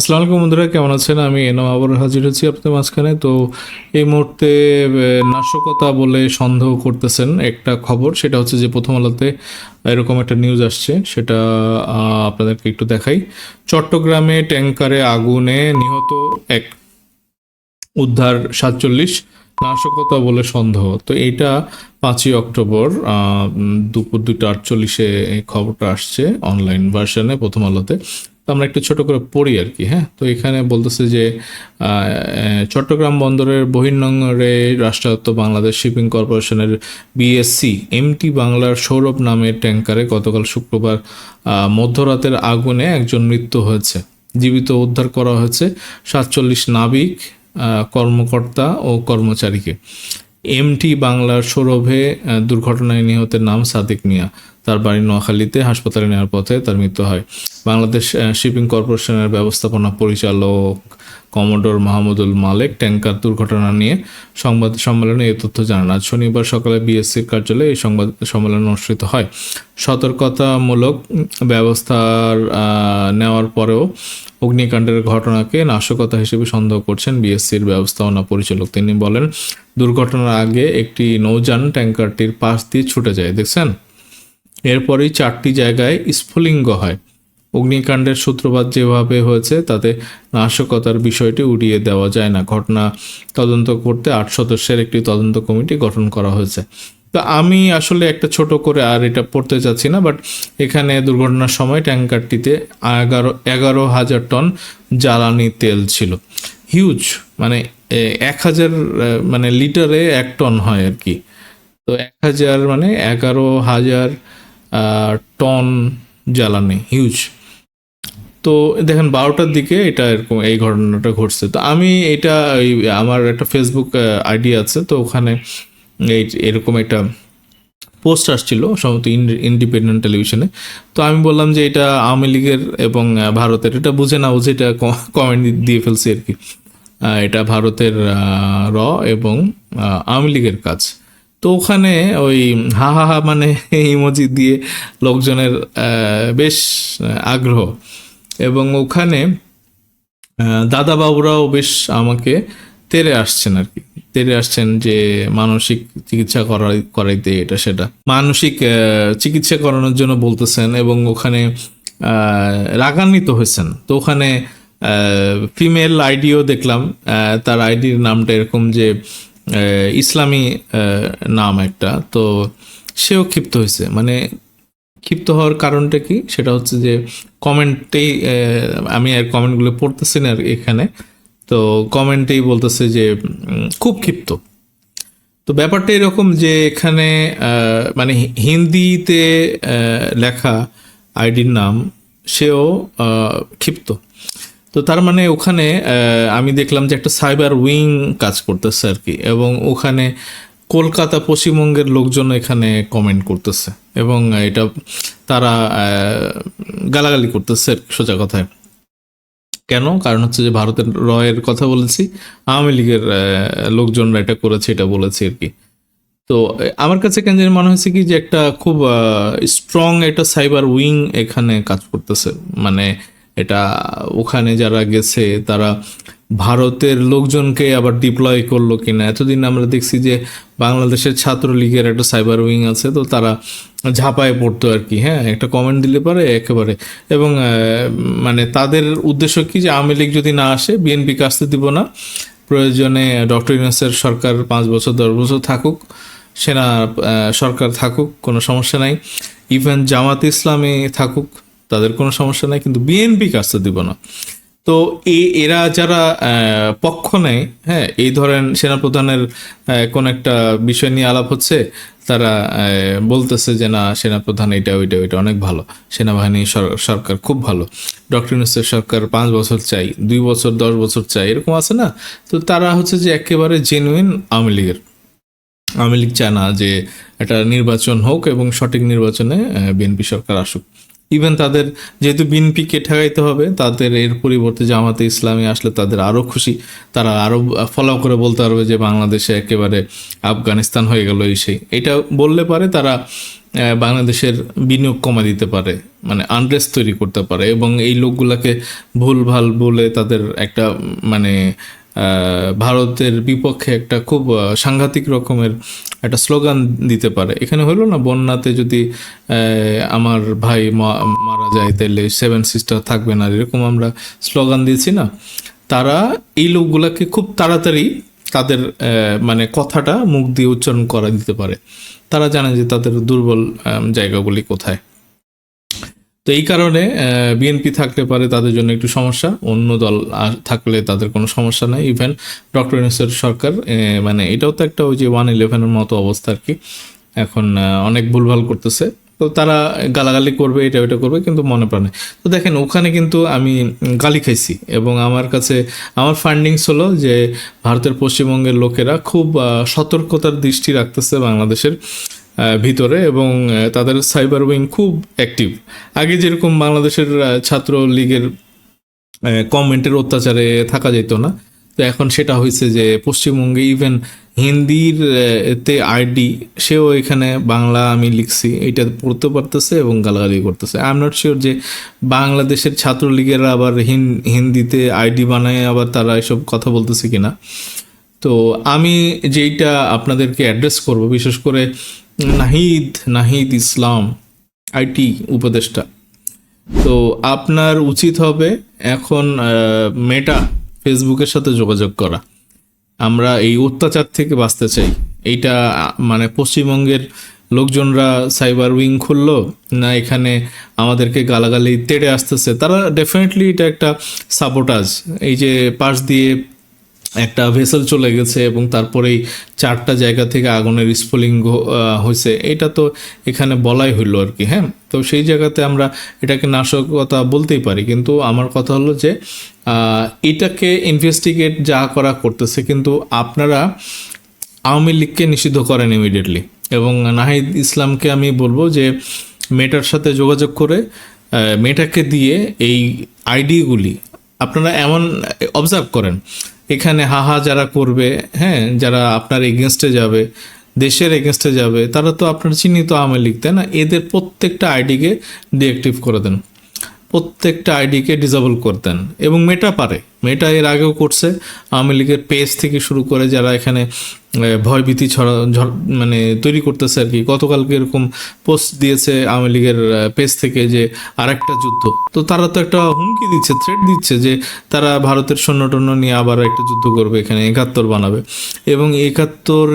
আসসালামু আলাইকুম বন্ধুরা, কেমন আছেন? আমি এনাম আবার হাজির হচ্ছি আপনাদের মাঝখানে। তো এই মুহূর্তে নাশকতা বলে সন্দেহ করতেছেন একটা খবর। সেটা হচ্ছে যে প্রথম আলোতে এরকম একটা নিউজ আসছে। সেটা আপনাদেরকে একটু দেখাই। চট্টগ্রামে ট্যাঙ্কারে আগুনে নিহত এক উদ্ধার সাতচল্লিশ, নাশকতা বলে সন্দেহ। তো এইটা পাঁচই অক্টোবর দুপুর দুটো আটচল্লিশে খবরটা আসছে অনলাইন ভার্সনে প্রথম আলোতে। আমরা একটু ছোট করে পড়ি আর কি হ্যাঁ? তো এখানে বলতেছে যে চট্টগ্রাম বন্দরের বহির্নগরে রাষ্ট্রায়ত্ত বাংলাদেশ শিপিং কর্পোরেশনের বিএসসি, এমটি বাংলার সৌরভ নামের ট্যাঙ্কারে গতকাল শুক্রবার মধ্যরাতের আগুনে একজন মৃত্যু হয়েছে। জীবিত উদ্ধার করা হয়েছে সাতচল্লিশ নাবিক কর্মকর্তা ও কর্মচারীকে। এমটি বাংলার সৌরভে দুর্ঘটনায় নিহতের নাম সাদিক মিয়া। তার বাড়ি নোয়াখালীতে হাসপাতালে নেওয়ার পথে তার মৃত্যু হয়। বাংলাদেশ শিপিং কর্পোরেশনের ব্যবস্থাপনা পরিচালক কমোডোর মাহমুদুল মালেক ট্যাঙ্কার দুর্ঘটনা নিয়ে সংবাদ সম্মেলনে এই তথ্য জানান। আজ শনিবার সকালে বিএসসির কার্যালয়ে এই সংবাদ সম্মেলন অনুষ্ঠিত হয়। সতর্কতামূলক ব্যবস্থার নেওয়ার পরেও অগ্নিকাণ্ডের ঘটনাকে নাশকতা হিসেবে সন্দেহ করছেন বিএসসির ব্যবস্থাপনা পরিচালক। তিনি বলেন, দুর্ঘটনার আগে একটি নৌযান ট্যাঙ্কারটির পাশ দিয়ে ছুটে যায়। দেখছেন? এরপরেই চারটি জায়গায় স্ফুলিঙ্গ হয়। অগ্নিকাণ্ডের সূত্রপাত যেভাবে হয়েছে, তাতে নাশকতার বিষয়টি উড়িয়ে দেওয়া যায় না। ঘটনা তদন্ত করতে আট সদস্যের একটি তদন্ত কমিটি গঠন করা হয়েছে। তো আমি আসলে একটা ছোট করে আর এটা পড়তে চাচ্ছি না বাট এখানে দুর্ঘটনার সময় ট্যাঙ্কারটিতে এগারো এগারো হাজার টন জ্বালানি তেল ছিল। হিউজ মানে এক হাজার মানে লিটারে এক টন হয় আর কি। তো এক হাজার মানে এগারো হাজার টন জ্বালানি হিউজ তো দেখেন বারোটার দিকে এটা এরকম এই ঘটনাটা ঘটছে। তো আমি এটা আমার একটা ফেসবুক আইডি আছে, তো ওখানে এই এরকম একটা পোস্ট আসছিল সম্ভবত ইন্ডিপেন্ডেন্ট টেলিভিশনে। তো আমি বললাম যে এটা আওয়ামী লীগের এবং ভারতের, এটা বুঝে না বুঝে এটা কমেন্ট দিয়ে ফেলছি আর কি। এটা ভারতের র এবং আওয়ামী লীগের কাজ। তো ওখানে ওই হা হা হা মানে ইমোজি দিয়ে লোকজনের বেশ আগ্রহ। এবং ওখানে দাদাবাবুরাও বেশ আমাকে তেরে আসছেন আর কি। তেরে আসছেন যে মানসিক চিকিৎসা করাই, করাইতে এটা সেটা। মানসিক চিকিৎসা করানোর জন্য বলতেছেন এবং ওখানে রাগান্বিত হয়েছেন। তো ওখানে ফিমেল আইডিও দেখলাম তার আইডির নামটা এরকম যে ইসলামী নাম একটা। তো সেও ক্ষিপ্ত হয়েছে। মানে ক্ষিপ্ত হওয়ার কারণটা কি? সেটা হচ্ছে যে কমেন্টেই আমি আর কমেন্টগুলো পড়তেছি না এখানে। তো কমেন্টেই বলতেছে যে খুব ক্ষিপ্ত। তো ব্যাপারটা এরকম যে এখানে মানে হিন্দিতে লেখা আইডির নাম, সেও ক্ষিপ্ত। তো তার মানে ওখানে আমি দেখলাম যে একটা সাইবার উইং কাজ করতেছে আর কি, এবং ওখানে কলকাতা পশ্চিমবঙ্গের লোকজন এখানে কমেন্ট করতেছে, এবং এটা তারা গালাগালি করতেছে সোজা কথায়। কেন? কারণ হচ্ছে যে ভারতের রয়ের কথা বলেছি, আওয়ামী লীগের লোকজনরা এটা করেছে, এটা বলেছে আর কি। তো আমার কাছে কেন মনে হয়েছে কি যে একটা খুব স্ট্রং একটা সাইবার উইং এখানে কাজ করতেছে মানে এটা ওখানে যারা গেছে, তারা ভারতের লোকজনকে আবার ডিপ্লয় করল কিনা? এতদিন আমরা দেখছি যে বাংলাদেশের ছাত্রলীগের একটা সাইবার উইং আছে, তো তারা ঝাঁপায় পড়তো আর কি হ্যাঁ? একটা কমেন্ট দিলে পারে একেবারে। এবং মানে তাদের উদ্দেশ্য কি যে আওয়ামী লীগ যদি না আসে বিএনপিকে আসতে দিব না। প্রয়োজনে ডক্টর ইউনুসের সরকার পাঁচ বছর, দশ বছর থাকুক, সেনা সরকার থাকুক, কোনো সমস্যা নাই। ইভেন জামাত ইসলামী থাকুক তাদের কোনো সমস্যা নাই, কিন্তু বিএনপিকে আসতে দিব না। তো এরা যারা পক্ষ নেয় হ্যাঁ এই ধরেন সেনাপ্রধানের কোন একটা বিষয় নিয়ে আলাপ হচ্ছে, তারা বলতেছে যে না, সেনাপ্রধান এটা, ওইটা ওইটা অনেক ভালো। সেনাবাহিনী সরকার খুব ভালো। ডক্টর ইউনুসের সরকার পাঁচ বছর চাই, দুই বছর, দশ বছর চাই, এরকম আছে না? তো তারা হচ্ছে যে একেবারে জেনুইন আওয়ামী লীগের। আওয়ামী লীগ চায় না যে একটা নির্বাচন হোক এবং সঠিক নির্বাচনে বিএনপি সরকার আসুক। ইভেন তাদের যেহেতু বিএনপিকে ঠেকাইতে হবে, তাদের এর পরিবর্তে জামাতে ইসলামী আসলে তাদের আরও খুশি। তারা আরও ফলো করে বলতে পারবে যে বাংলাদেশে একেবারে আফগানিস্তান হয়ে গেল এই সেই। এটা বললে পারে তারা বাংলাদেশের বিনিয়োগ কমা দিতে পারে মানে আনরেস্ট তৈরি করতে পারে এবং এই লোকগুলাকে ভুলভাল বলে তাদের একটা মানে ভারতের বিপক্ষে একটা খুব সাংঘাতিক রকমের একটা স্লোগান দিতে পারে। এখানে হলো না, বন্যাতে যদি আমার ভাই মারা যায়, তাহলে সেভেন সিস্টার থাকবে না, এরকম আমরা স্লোগান দিয়েছি না। তারা এই লোকগুলাকে খুব তাড়াতাড়ি তাদের মানে কথাটা মুখ দিয়ে উচ্চারণ করা দিতে পারে। তারা জানে যে তাদের দুর্বল জায়গাগুলি কোথায়। তো এই কারণে বিএনপি থাকতে পারে তাদের জন্য একটু সমস্যা। অন্য দল থাকলে তাদের কোনো সমস্যা নাই। ইভেন ডক্টর ইউনুসের সরকার মানে এটাও তো একটা ওই যে ওয়ান ইলেভেনের মতো অবস্থা আর কি। এখন অনেক ভুলভাল করতেছে। তো তারা গালাগালি করবে, এটা ওটা করবে, কিন্তু মনে প্রাণে। তো দেখেন, ওখানে কিন্তু আমি গালি খাইছি এবং আমার কাছে, আমার ফান্ডিংস হলো যে, ভারতের পশ্চিমবঙ্গের লোকেরা খুব সতর্কতার দৃষ্টি রাখতেছে বাংলাদেশের। ভিতরে এবং তাদের সাইবার উইং খুব অ্যাক্টিভ। আগে যেরকম বাংলাদেশের ছাত্র লীগের কমেন্টের অত্যাচারে থাকা যেত না, তো এখন সেটা হয়েছে যে পশ্চিমবঙ্গে ইভেন হিন্দির তে আইডি, সেও এখানে বাংলা আমি লিখছি এটা পড়তে পারতেছে এবং গালাগালি করতেছে। আই এম নট শিওর যে বাংলাদেশের ছাত্রলীগেরা আবার হিন- হিন্দিতে আইডি বানায়, আবার তারা এসব কথা বলতেছে কিনা। তো আমি যেইটা আপনাদেরকে অ্যাড্রেস করব, বিশেষ করে নাহিদ নাহিদ ইসলাম, আইটি উপদেষ্টা। তো আপনার উচিত হবে এখন মেটা ফেসবুকের সাথে যোগাযোগ করা। আমরা এই অত্যাচার থেকে বাঁচতে চাই। এইটা মানে পশ্চিমবঙ্গের লোকজনরা সাইবার উইং খুললো, না এখানে আমাদেরকে গালাগালি তেড়ে আসতেছে। তারা ডেফিনেটলি এটা একটা সাপোর্টাজ এই যে পাশ দিয়ে একটা ভেসেল চলে গেছে এবং তারপরেই চারটা জায়গা থেকে আগুনের স্ফুলিঙ্গ হয়েছে। এটা তো এখানে বলাই হইল আর কি হ্যাঁ? তো সেই জায়গাতে আমরা এটাকে নাশকতা বলতেই পারি। কিন্তু আমার কথা হলো যে এটাকে ইনভেস্টিগেট যা করা করতেছে, কিন্তু আপনারা আওয়ামী লীগকে নিষিদ্ধ করেন ইমিডিয়েটলি এবং নাহিদ ইসলামকে আমি বলব যে মেটার সাথে যোগাযোগ করে মেটাকে দিয়ে এই আইডিগুলি আপনারা এমন অবজার্ভ করেন এখানে হাহা যারা করবে হ্যাঁ যারা আপনার এগেনস্টে যাবে, দেশের এগেনস্টে যাবে, তারা তো আপনার চিহ্নিত আওয়ামী লীগ, তাই না? এদের প্রত্যেকটা আইডিকে ডিএক্টিভ করে দেন। প্রত্যেকটা আইডিকে ডিসেবল করতেন। এবং মেটা পারে। মেটা এর আগেও করছে। আওয়ামী লীগের পেজ থেকে শুরু করে যারা এখানে ভয়ভীতি ছড়া মানে তৈরি করতেছে আর কি। গতকালকে এরকম পোস্ট দিয়েছে আওয়ামী লীগের পেজ থেকে যে আরেকটা যুদ্ধ। তো তারা তো একটা হুমকি দিচ্ছে থ্রেট দিচ্ছে যে তারা ভারতের সৈন্য টন্য নিয়ে আবার একটা যুদ্ধ করবে এখানে, একাত্তর বানাবে। এবং একাত্তর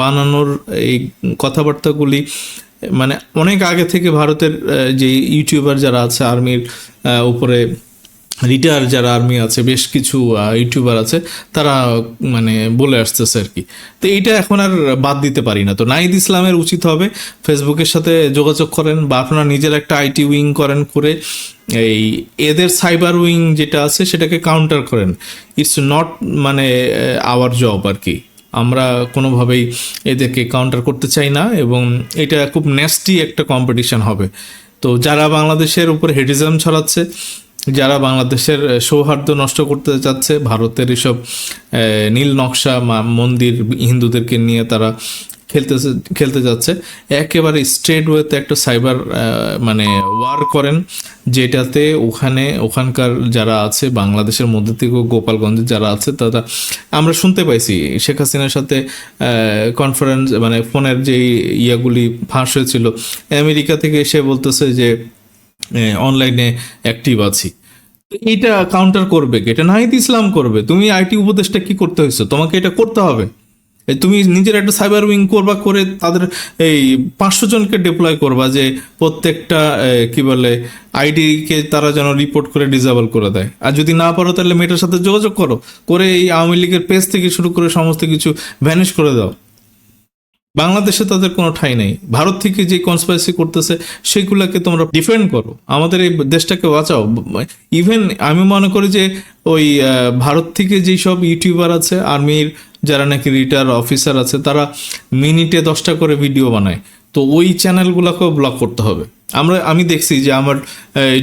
বানানোর এই কথাবার্তাগুলি মানে অনেক আগে থেকে ভারতের যে ইউটিউবার যারা আছে, আর্মির উপরে রিটায়ার যারা আর্মি আছে, বেশ কিছু ইউটিউবার আছে, তারা মানে বলে আসতেছে আর কি। তো এইটা এখন আর বাদ দিতে পারি না। তো নাইদ ইসলামের উচিত হবে ফেসবুকের সাথে যোগাযোগ করেন বা আপনারা নিজের একটা আইটি উইং করেন করে এই এদের সাইবার উইং যেটা আছে, সেটাকে কাউন্টার করেন। ইটস নট মানে আওয়ার জব আর কি। আমরা কোনোভাবেই এদেরকে কাউন্টার করতে চাই না এবং এটা খুব ন্যাস্টি একটা কম্পিটিশন হবে। তো যারা বাংলাদেশের উপর হেডিজম ছড়াচ্ছে, যারা বাংলাদেশের সৌহার্দ্য নষ্ট করতে চাচ্ছে, ভারতের এসব নীল নকশা মন্দির হিন্দুদেরকে নিয়ে তারা খেলতে খেলতে যাচ্ছে। একেবারে স্ট্রেট ওয়েতে একটা সাইবার মানে ওয়ার করেন, যেটাতে ওখানে ওখানকার যারা আছে, বাংলাদেশের মধ্যে থেকেও গোপালগঞ্জে যারা আছে, তারা, আমরা শুনতে পাইছি, শেখ হাসিনার সাথে কনফারেন্স মানে ফোনের যে ইয়াগুলি ফাঁস হয়েছিল, আমেরিকা থেকে এসে বলতেছে যে অনলাইনে অ্যাক্টিভ আছি। এটা কাউন্টার করবে? এটা নাহিদ ইসলাম করবে। তুমি আইটি উপদেশটা কি করতে হয়েছে? তোমাকে এটা করতে হবে। তুমি নিজের একটা সাইবার উইং করবা, করে তাদের এই পাঁচশো জনকে ডিপ্লয় করবা যে প্রত্যেকটা কি বলে আইডিকে তারা যেন রিপোর্ট করে ডিসেবল করে দেয়। আর যদি না পারো, তাহলে মেয়েটার সাথে যোগাযোগ করো, করে এই আওয়ামী লীগের পেজ থেকে শুরু করে সমস্ত কিছু ভ্যানিশ করে দাও। বাংলাদেশে তাদের কোনো ঠাই নেই। ভারত থেকে যে কনস্পাইসি করতেছে, সেগুলোকে তোমরা ডিফেন্ড করো। আমাদের এই দেশটাকে বাঁচাও। ইভেন আমি মনে করি যে ওই ভারত থেকে যেই সব ইউটিউবার আছে আর্মির যারা নাকি রিটায়ার অফিসার আছে, তারা মিনিটে দশটা করে ভিডিও বানায়। তো ওই চ্যানেলগুলোকেও ব্লক করতে হবে। আমরা, আমি দেখছি যে আমার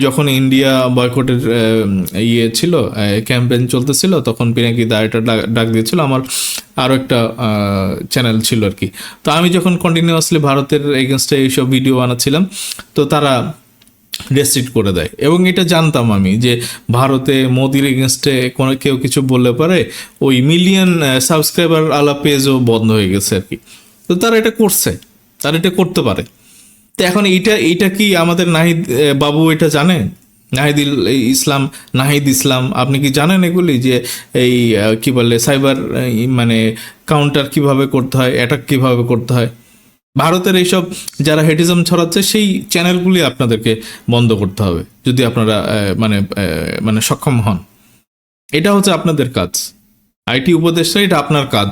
যখন ইন্ডিয়া বয়কটের ইয়ে ছিল ক্যাম্পেইন চলতেছিল, তখন পিনাকি দা এটা ডাক- দিয়েছিল, আমার আরও একটা চ্যানেল ছিল আর কি। তো আমি যখন কন্টিনিউয়াসলি ভারতের এগেনস্টে এইসব ভিডিও বানাচ্ছিলাম, তো তারা রেস্ট্রিক্ট করে দেয়। এবং এটা জানতাম আমি যে ভারতে মোদির এগেনস্টে কোনো কেউ কিছু বললে পারে ওই মিলিয়ন সাবস্ক্রাইবার আলা পেজও বন্ধ হয়ে গেছে আর কি। তো তারা এটা করছে, তারা এটা করতে পারে। তো এখন এইটা এইটা কি আমাদের নাহিদ বাবু এটা জানেন নাহিদুল ইসলাম, নাহিদ ইসলাম, আপনি কি জানেন এগুলি যে এই কি বলে, সাইবার মানে কাউন্টার কীভাবে করতে হয় অ্যাটাক কীভাবে করতে হয়? ভারতের এইসব যারা হেটিজম ছড়াচ্ছে, সেই চ্যানেলগুলি আপনাদেরকে বন্ধ করতে হবে, যদি আপনারা মানে মানে সক্ষম হন। এটা হচ্ছে আপনাদের কাজ। আইটি উপদেষ্টা, এটা আপনার কাজ।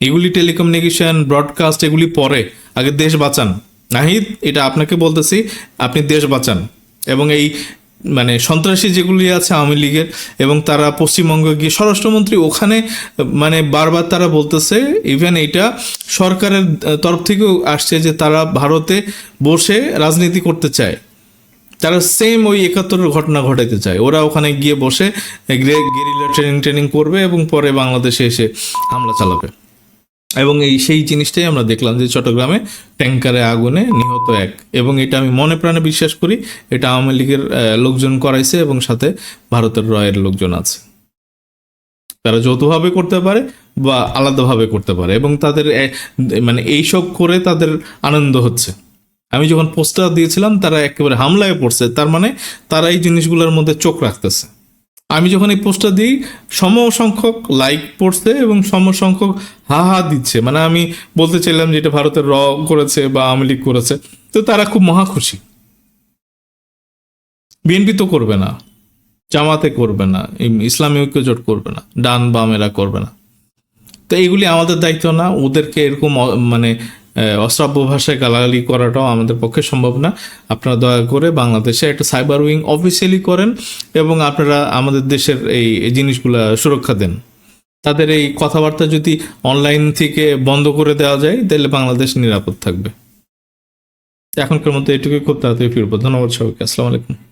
এগুলি টেলিকমিউনিকেশন ব্রডকাস্ট এগুলি পরে। আগে দেশ বাঁচান। নাহিদ, এটা আপনাকে বলতেছি, আপনি দেশ বাঁচান। এবং এই মানে সন্ত্রাসী যেগুলি আছে আওয়ামী লীগের এবং তারা পশ্চিমবঙ্গে গিয়ে স্বরাষ্ট্রমন্ত্রী ওখানে মানে বারবার তারা বলতেছে ইভেন এটা সরকারের তরফ থেকেও আসছে যে তারা ভারতে বসে রাজনীতি করতে চায়। তারা সেম ওই একাত্তরের ঘটনা ঘটাইতে চায়। ওরা ওখানে গিয়ে বসে গেরিলা ট্রেনিং ট্রেনিং করবে এবং পরে বাংলাদেশে এসে হামলা চালাবে। এবং এই সেই জিনিসটাই আমরা দেখলাম যে চট্টগ্রামে ট্যাঙ্কারে আগুনে নিহত এক। এবং এটা আমি মনে প্রাণে বিশ্বাস করি, এটা আওয়ামী লীগের লোকজন করাইছে এবং সাথে ভারতের রয়ের লোকজন আছে। তারা যৌথভাবে করতে পারে বা আলাদাভাবে করতে পারে এবং তাদের মানে এইসব করে তাদের আনন্দ হচ্ছে। আমি যখন পোস্টার দিয়েছিলাম, তারা একেবারে হামলায় পড়ছে, তার মানে তারা এই জিনিসগুলোর মধ্যে চোখ রাখতেছে। আমি যখন এই পোস্টটা দিই সম সংখ্যক লাইক পড়ছে এবং সম সংখ্যক হা হা দিচ্ছে। মানে আমি বলতে চাইলাম যে এটা ভারতের র করেছে বা আওয়ামী লীগ করেছে। তো তারা খুব মহা খুশি। বিএনপি তো করবে না। জামাতে করবে না। ইসলামী ঐক্যজোট করবে না। ডান বামেরা করবে না। তো এগুলি আমাদের দায়িত্ব না। ওদেরকে এরকম মানে অশ্রাব্য ভাষায় গালাগালি করাটাও আমাদের পক্ষে সম্ভব না। আপনারা দয়া করে বাংলাদেশে একটা সাইবার উইং অফিসিয়ালি করেন এবং আপনারা আমাদের দেশের এই জিনিসগুলা সুরক্ষা দেন। তাদের এই কথাবার্তা যদি অনলাইন থেকে বন্ধ করে দেওয়া যায়, তাহলে বাংলাদেশ নিরাপদ থাকবে। এখনকার মতো এটুকুই। খুব তাড়াতাড়ি ফিরবো। ধন্যবাদ সবাইকে। আসসালামু আলাইকুম।